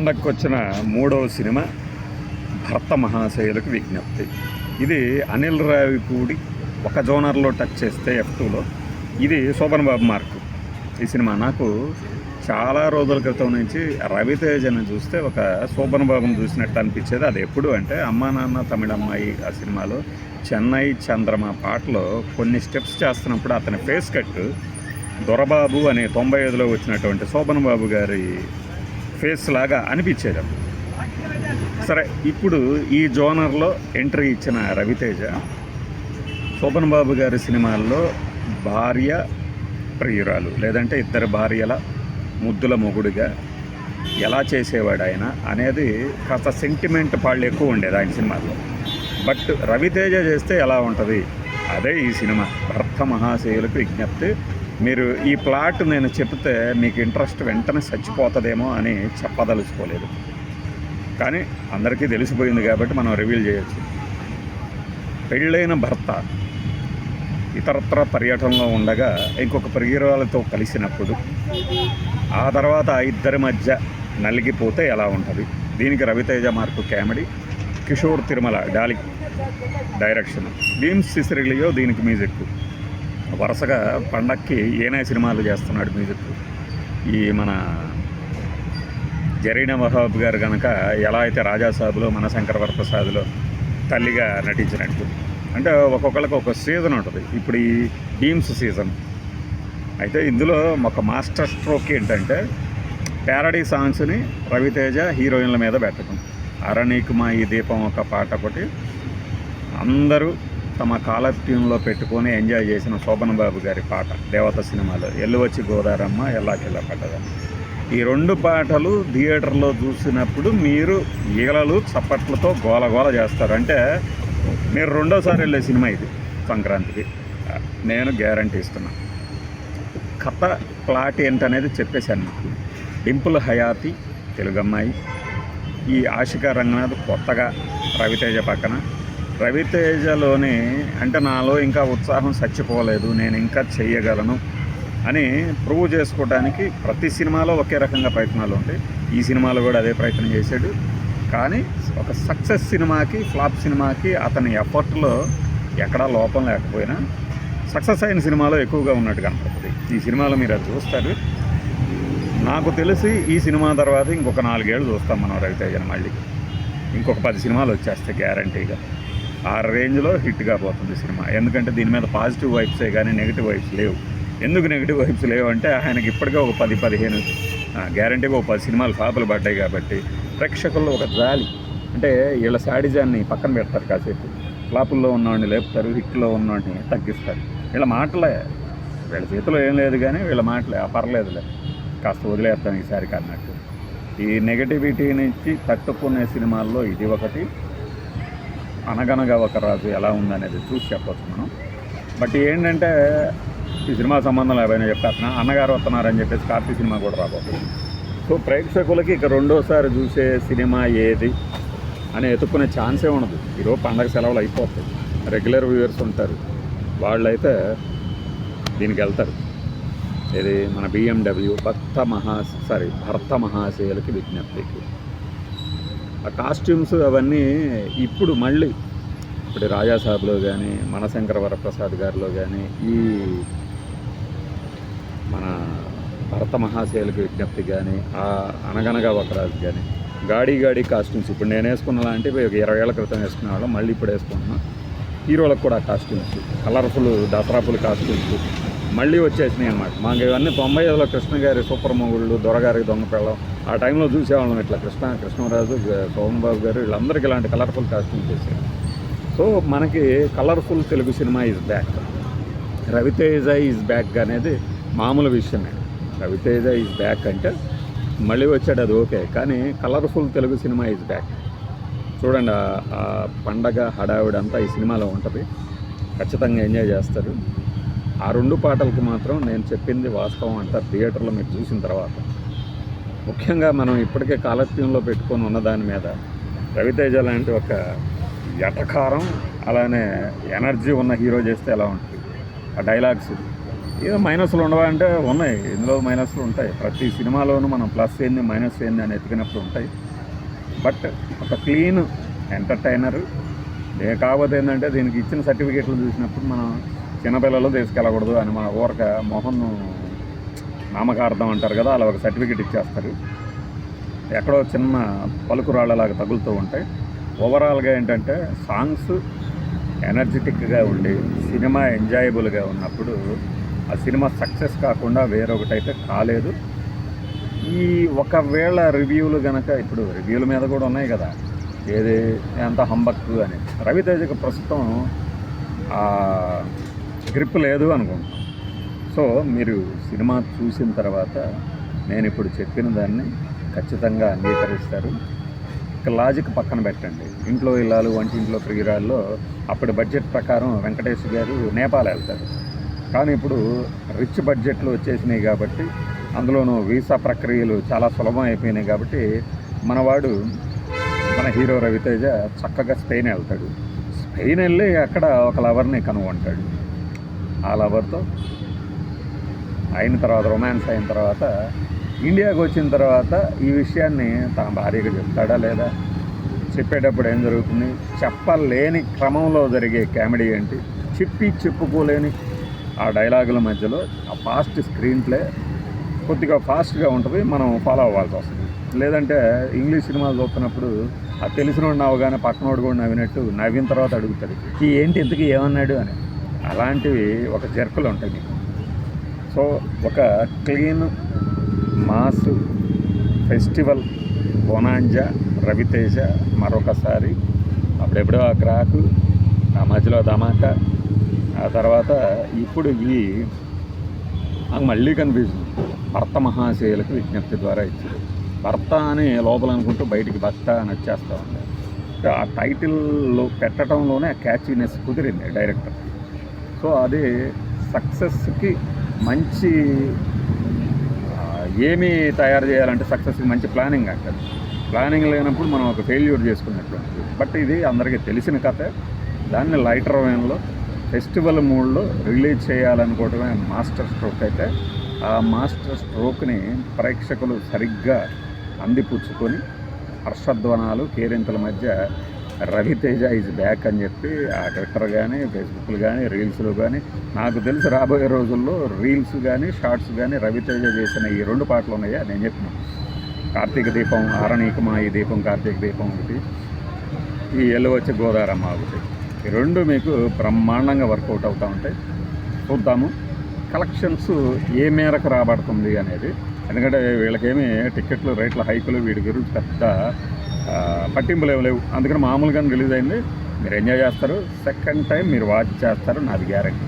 పండగకు వచ్చిన మూడవ సినిమా భర్త మహాశయులకు విజ్ఞప్తి. ఇది అనిల్ రావిపూడి ఒక జోనర్లో టచ్ చేస్తే ఎఫ్ టూలో. ఇది శోభన్ బాబు మార్కు. ఈ సినిమా నాకు చాలా రోజుల క్రితం నుంచి రవితేజను చూస్తే ఒక శోభన్ బాబును చూసినట్టు అనిపించేది. అది ఎప్పుడు అంటే అమ్మా నాన్న తమిళమ్మాయి ఆ సినిమాలో చెన్నై చంద్రమ పాటలో కొన్ని స్టెప్స్ చేస్తున్నప్పుడు అతని ఫేస్ కట్ దొరబాబు అనే తొంభై ఐదులో వచ్చినటువంటి శోభన్ బాబు గారి ఫేస్ లాగా అనిపించేది. సరే ఇప్పుడు ఈ జోనర్లో ఎంట్రీ ఇచ్చిన రవితేజ శోభన్ బాబు గారి సినిమాల్లో భార్య ప్రియురాలు లేదంటే ఇద్దరు భార్యల ముద్దుల మొగుడుగా ఎలా చేసేవాడు ఆయన అనేది కాస్త సెంటిమెంట్ పాళ్ళు ఎక్కువ ఉండేది ఆయన సినిమాల్లో. బట్ రవితేజ చేస్తే ఎలా ఉంటుంది? అదే ఈ సినిమా. భర్త మహాశయులకు విజ్ఞప్తి మీరు ఈ ప్లాట్ నేను చెప్తే మీకు ఇంట్రెస్ట్ వెంటనే చచ్చిపోతుందేమో అని చెప్పదలుచుకోలేదు. కానీ అందరికీ తెలిసిపోయింది కాబట్టి మనం రివీల్ చేయొచ్చు. పెళ్ళైన భర్త ఇతరత్ర పర్యటనలో ఉండగా ఇంకొక పరిగీరాలతో కలిసినప్పుడు ఆ తర్వాత ఆ ఇద్దరి మధ్య నలిగిపోతే ఎలా ఉంటుంది? దీనికి రవితేజ మార్కు కామెడీ కిషోర్ తిరుమల డాలి డైరెక్షన్. భీమ్స్ సిసిరిలియో దీనికి మ్యూజిక్. వరుసగా పండక్కి ఏనే సినిమాలు చేస్తున్నాడు మ్యూజిక్. ఈ మన జరీనా వహాబ్ గారు కనుక ఎలా అయితే రాజాసాబులో మన శంకర వరప్రసాద్లో తల్లిగా నటించినట్టు. అంటే ఒక్కొక్కరికి ఒక సీజన్ ఉంటుంది. ఇప్పుడు ఈ డీమ్స్ సీజన్. అయితే ఇందులో ఒక మాస్టర్ స్ట్రోక్ ఏంటంటే ప్యారడీ సాంగ్స్ని రవితేజ హీరోయిన్ల మీద పెట్టడం అరణీకు మా ఈ దీపం ఒక పాట ఒకటి అందరూ తమ కాలర్ ట్యూన్లో పెట్టుకొని ఎంజాయ్ చేసిన శోభన్ బాబు గారి పాట దేవత సినిమాలో ఎల్లువచ్చి గోదారమ్మ ఎల్లాకెళ్ళ పడ్డదని ఈ రెండు పాటలు థియేటర్లో చూసినప్పుడు మీరు ఈగలలు చప్పట్లతో గోల గోల చేస్తారు. అంటే మీరు రెండోసారి వెళ్ళే సినిమా ఇది సంక్రాంతికి. నేను గ్యారంటీ ఇస్తున్నా. కథ ప్లాట్ ఏంటనేది చెప్పేశాను మీకు. డింపుల్ హయాతి తెలుగు అమ్మాయి ఈ ఆశిక రంగనాథ్ కొత్తగా రవితేజ పక్కన రవితేజలోని అంటే నాలో ఇంకా ఉత్సాహం చచ్చిపోలేదు నేను ఇంకా చెయ్యగలను అని ప్రూవ్ చేసుకోవడానికి ప్రతి సినిమాలో ఒకే రకంగా ప్రయత్నాలు ఉంటాయి. ఈ సినిమాలో కూడా అదే ప్రయత్నం చేశాడు. కానీ ఒక సక్సెస్ సినిమాకి ఫ్లాప్ సినిమాకి అతని ఎఫర్ట్లో ఎక్కడా లోపం లేకపోయినా సక్సెస్ అయిన సినిమాలో ఎక్కువగా ఉన్నట్టు కనపడుతుంది. ఈ సినిమాలో మీరు అది చూస్తారు. నాకు తెలిసి ఈ సినిమా తర్వాత ఇంకొక నాలుగేళ్ళు చూస్తాం మనం రవితేజన్ మళ్ళీ. ఇంకొక పది సినిమాలు వచ్చేస్తాయి గ్యారంటీగా. ఆ రేంజ్లో హిట్గా పోతుంది సినిమా. ఎందుకంటే దీని మీద పాజిటివ్ వైబ్సే కానీ నెగిటివ్ వైబ్స్ లేవు. ఎందుకు నెగిటివ్ వైబ్స్ లేవు అంటే ఆయనకి ఇప్పటికే ఒక పది పదిహేను గ్యారంటీగా ఒక పది సినిమాలు ఫ్లాపులు పడ్డాయి కాబట్టి ప్రేక్షకుల్లో ఒక జాలి. అంటే వీళ్ళ శాడిజాన్ని పక్కన పెడతారు కాసేపు. ఫ్లాపుల్లో ఉన్నవాడిని లేపుతారు హిట్లో ఉన్నవాడిని తగ్గిస్తారు. వీళ్ళ మాటలే. వీళ్ళ చేతిలో ఏం లేదు కానీ వీళ్ళ మాటలే. ఆ పర్లేదులే. కాస్త వదిలేస్తాను ఈసారికి అన్నట్టు ఈ నెగటివిటీ నుంచి తట్టుకునే సినిమాల్లో ఇది ఒకటి. అనగనగా ఒక రాజు ఎలా ఉందనేది చూసి చెప్పొచ్చు మనం. బట్ ఏంటంటే ఈ సినిమా సంబంధం లేకపోయినా చెప్పేస్తున్నా అన్నగారు వస్తున్నారని చెప్పేసి కార్తీ సినిమా కూడా రాబోతుంది. సో ప్రేక్షకులకి ఇక రెండోసారి చూసే సినిమా ఏది అని ఎత్తుక్కునే ఛాన్సే ఉండదు. ఈరోజు పండగ సెలవులు అయిపోతాయి. రెగ్యులర్ వ్యూవర్స్ ఉంటారు. వాళ్ళైతే దీనికి వెళ్తారు. ఇది మన బిఎండబ్ల్యూ భర్త మహా సారీ భర్త మహాశయులకి విజ్ఞప్తికి ఆ కాస్ట్యూమ్స్ అవన్నీ ఇప్పుడు మళ్ళీ ఇప్పుడు రాజాసాబ్లో కానీ మనశంకర వరప్రసాద్ గారిలో కానీ ఈ మన భరత మహాశైలకు విజ్ఞప్తి కానీ ఆ అనగనగా ఒకరాజు కానీ గాడి గాడి కాస్ట్యూమ్స్ ఇప్పుడు నేను వేసుకున్న అంటే ఒక ఇరవై ఏళ్ళ క్రితం వేసుకునే వాళ్ళం మళ్ళీ ఇప్పుడు వేసుకుంటున్నాం. హీరోలకు కూడా కాస్ట్యూమ్స్ కలర్ఫుల్ దసరాపుల్ కాస్ట్యూమ్స్ మళ్ళీ వచ్చేసినాయి అనమాట మాకు ఇవన్నీ తొంభై ఐదులో కృష్ణ గారి సూపర్ మొగుళ్ళు దొరగారి దొంగపిల్లం ఆ టైంలో చూసేవాళ్ళం ఇట్లా కృష్ణ కృష్ణరాజు సోమబాబు గారు వీళ్ళందరికీ ఇలాంటి కలర్ఫుల్ కాస్ట్యూమ్ చేశారు. సో మనకి colourful Telugu cinema is back Ravi Teja is back అనేది మామూలు విషయమే. రవితేజ ఈజ్ బ్యాక్ అంటే మళ్ళీ వచ్చాడు అది ఓకే కానీ colourful Telugu cinema is back చూడండి ఆ- పండగ హడావిడంతా ఈ సినిమాలో ఉంటుంది. ఖచ్చితంగా ఎంజాయ్ చేస్తారు. ఆ రెండు పాటలకి మాత్రం నేను చెప్పింది వాస్తవం అంటారు థియేటర్లో మీరు చూసిన తర్వాత. ముఖ్యంగా మనం ఇప్పటికే కాలత్యంలో పెట్టుకొని ఉన్న దాని మీద రవితేజ లాంటి ఒక ఎటకారం అలానే ఎనర్జీ ఉన్న హీరో చేస్తే ఎలా ఉంటుంది? ఆ డైలాగ్స్ ఏదో మైనస్లు ఉండవా అంటే ఉన్నాయి. ఇందులో మైనస్లు ఉంటాయి. ప్రతి సినిమాలోనూ మనం ప్లస్ ఏంది మైనస్ ఏంది అని ఎతికినప్పుడు ఉంటాయి. బట్ ఒక క్లీన్ ఎంటర్టైనర్ కాకపోతే ఏంటంటే దీనికి ఇచ్చిన సర్టిఫికేట్లు చూసినప్పుడు మనం చిన్నపిల్లలు తీసుకెళ్ళకూడదు అని మన ఊరక మోహన్ నామకార్థం అంటారు కదా అలా ఒక సర్టిఫికేట్ ఇచ్చేస్తారు. ఎక్కడో చిన్న పలుకురాళ్ళలాగా తగులుతూ ఉంటాయి. ఓవరాల్గా ఏంటంటే సాంగ్స్ ఎనర్జెటిక్గా ఉండి సినిమా ఎంజాయబుల్గా ఉన్నప్పుడు ఆ సినిమా సక్సెస్ కాకుండా వేరొకటైతే కాలేదు. ఈ ఒకవేళ రివ్యూలు కనుక ఇప్పుడు రివ్యూల మీద కూడా ఉన్నాయి కదా ఏది ఎంత హంబక్ అని. రవితేజకు ప్రస్తుతం గ్రిప్ లేదు అనుకుంటున్నాను సో మీరు సినిమా చూసిన తర్వాత నేను ఇప్పుడు చెప్పిన దాన్ని ఖచ్చితంగా అంగీకరిస్తారు. ఇక లాజిక్ పక్కన పెట్టండి. ఇంట్లో ఇల్లాలు వంటింట్లో ప్రియురాల్లో అప్పటి బడ్జెట్ ప్రకారం వెంకటేష్ గారు నేపాల్ వెళ్తారు. కానీ ఇప్పుడు రిచ్ బడ్జెట్లు వచ్చేసినాయి కాబట్టి అందులోనూ వీసా ప్రక్రియలు చాలా సులభం అయిపోయినాయి కాబట్టి మనవాడు మన హీరో రవితేజ చక్కగా స్పెయిన్ వెళ్తాడు. స్పెయిన్ వెళ్ళి అక్కడ ఒక లవర్ని కనుగొంటాడు. ఆ లవర్తో అయిన తర్వాత రొమాన్స్ అయిన తర్వాత ఇండియాకి వచ్చిన తర్వాత ఈ విషయాన్ని తన భార్యకు చెప్తాడా లేదా? చెప్పేటప్పుడు ఏం జరుగుతుంది? చెప్పలేని క్రమంలో జరిగే కామెడీ ఏంటి? చెప్పి చెప్పుకోలేని ఆ డైలాగుల మధ్యలో ఆ ఫాస్ట్ స్క్రీన్ ప్లే కొద్దిగా ఫాస్ట్గా ఉంటుంది మనం ఫాలో అవ్వాల్సి వస్తుంది. లేదంటే ఇంగ్లీష్ సినిమాలు చూస్తున్నప్పుడు ఆ తెలిసిన నవ్వగానే పక్కనోడు కూడా నవ్వినట్టు నవ్విన తర్వాత అడుగుతాడు ఈ ఏంటి ఇంతకీ ఏమన్నాడు? అని. అలాంటివి ఒక జర్కులు ఉంటాయి మీకు. సో ఒక clean mass festival bonanza Ravi Teja మరొకసారి అప్పుడెప్పుడో ఆ క్రాకు ఆ మధ్యలో ధమాకా ఆ తర్వాత ఇప్పుడు ఈ నాకు మళ్ళీ కన్ఫ్యూజన్ భర్త మహాశయులకు విజ్ఞప్తి ద్వారా ఇచ్చింది. భర్త అని లోపల అనుకుంటూ బయటికి భర్త అని వచ్చేస్తూ ఉంది. ఆ టైటిల్లో పెట్టడంలోనే ఆ క్యాచీనెస్ కుదిరింది డైరెక్టర్. సో అది సక్సెస్కి మంచి ఏమి తయారు చేయాలంటే సక్సెస్కి మంచి ప్లానింగ్ అక్కడ ప్లానింగ్ లేనప్పుడు మనం ఒక ఫెయిల్యూర్ చేసుకున్నట్లు బట్ ఇది అందరికీ తెలిసిన కథ. దాన్ని లైటర్ వేన్లో ఫెస్టివల్ మూడ్లో రిలీజ్ చేయాలనుకోవటమే మాస్టర్ స్ట్రోక్ అయితే. ఆ మాస్టర్ స్ట్రోక్ని ప్రేక్షకులు సరిగ్గా అందిపుచ్చుకొని హర్షధ్వనాలు కేరింతల మధ్య రవితేజ ఈజ్ బ్యాక్ అని చెప్పి ఆ ట్విట్టర్ కానీ ఫేస్బుక్లు కానీ రీల్స్లో కానీ నాకు తెలిసి రాబోయే రోజుల్లో రీల్స్ కానీ షార్ట్స్ కానీ రవితేజ చేసిన ఈ రెండు పాటలు ఉన్నాయా? నేను చెప్పిన. కార్తీక దీపం ఆరణీకమా ఈ దీపం కార్తీక దీపం ఒకటి ఈ ఎల్లు వచ్చే గోదారమ్మ ఒకటి. ఈ రెండు మీకు బ్రహ్మాండంగా వర్కౌట్ అవుతూ ఉంటాయి. చూద్దాము. కలెక్షన్స్ ఏ మేరకు రాబడుతుంది అనేది. ఎందుకంటే వీళ్ళకేమి టికెట్లు రేట్ల హైకులు వీడి గురించి పెద్ద పట్టింపులు ఏమి లేవు. అందుకని మామూలుగానే రిలీజ్ అయింది. మీరు ఎంజాయ్ చేస్తారు. సెకండ్ టైం మీరు వాచ్ చేస్తారు. నాది గ్యారెంటీ